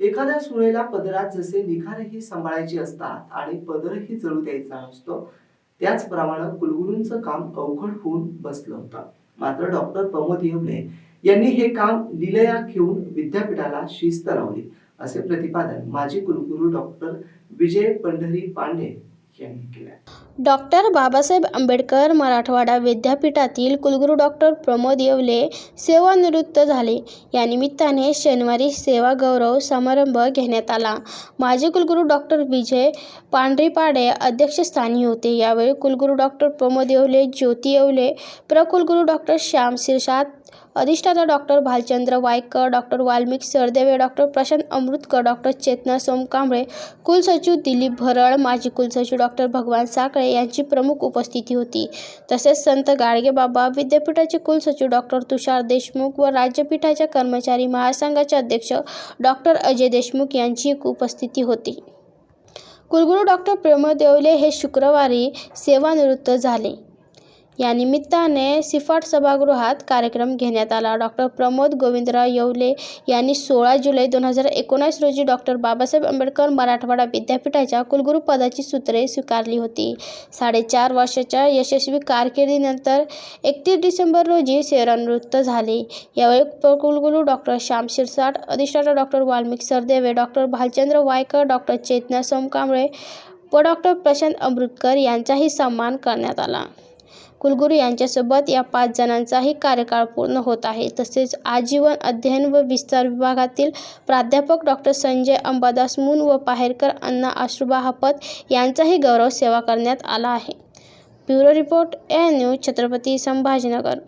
एखाद्या सुनेला पदरात जसे निखारही सांभाळायचे असतात आणि पदरही जळू द्यायचा नसतो त्याचप्रमाणे कुलगुरूंचं काम अवघड होऊन बसलं होतं. मात्र डॉक्टर प्रमोद येवले यांनी हे काम लिलया घेऊन विद्यापीठाला शिस्त लावली. असे प्रतिपादन माजी कुलगुरू डॉक्टर विजय पंढरी पांडे डॉक्टर बाबासाहेब आंबेडकर मराठवाडा विद्यापीठातील कुलगुरू डॉक्टर प्रमोद येवले सेवानिवृत्त झाले. या निमित्ताने शनिवारी सेवा गौरव समारंभ घेण्यात आला. माजी कुलगुरू डॉक्टर विजय पांढरीपाडे अध्यक्षस्थानी होते. यावेळी कुलगुरू डॉक्टर प्रमोद येवले ज्योती येवले प्रकुलगुरू डॉक्टर श्याम शिरसाद अधिष्ठाता doctor Bhalchandra Waykar doctor Valmik Sardeve doctor Prashant Amrutkar doctor Chetana Somkamble कुलसचिव दिलीप भरळ माजी कुलसचिव डॉक्टर भगवान साखळे यांची प्रमुख उपस्थिती होती. तसेच संत गाडगेबाबा विद्यापीठाचे कुलसचिव डॉक्टर तुषार देशमुख व राज्यपीठाच्या कर्मचारी महासंघाचे अध्यक्ष डॉक्टर अजय देशमुख यांची उपस्थिती होती. कुलगुरू डॉक्टर प्रमोद देवले हे शुक्रवारी सेवानिवृत्त झाले. या निमित्ताने सिफाट सभागृहात कार्यक्रम घेण्यात आला. डॉक्टर प्रमोद गोविंदराव येवले यांनी सोळा जुलै दोन हजार एकोणीस रोजी डॉक्टर बाबासाहेब आंबेडकर मराठवाडा विद्यापीठाच्या कुलगुरुपदाची सूत्रे स्वीकारली होती. साडेचार वर्षाच्या यशस्वी कारकिर्दीनंतर एकतीस डिसेंबर रोजी सेवानिवृत्त झाले. यावेळी कुलगुरू डॉक्टर श्याम शिरसाट अधिष्ठाता doctor Valmik Sardeve doctor Bhalchandra Waykar doctor Chetana Somkamble व डॉक्टर प्रशांत अमृतकर यांचाही सन्मान करण्यात आला. कुलगुरू यांच्यासोबत या पाच जणांचाही कार्यकाळ पूर्ण होत आहे. तसेच आजीवन अध्ययन व विस्तार विभागातील प्राध्यापक डॉक्टर संजय अंबादास मुन व पाहेरकर अण्णा आश्रुबाहपत यांचाही गौरव सेवा करण्यात आला आहे. Bureau report A News Chhatrapati Sambhajinagar.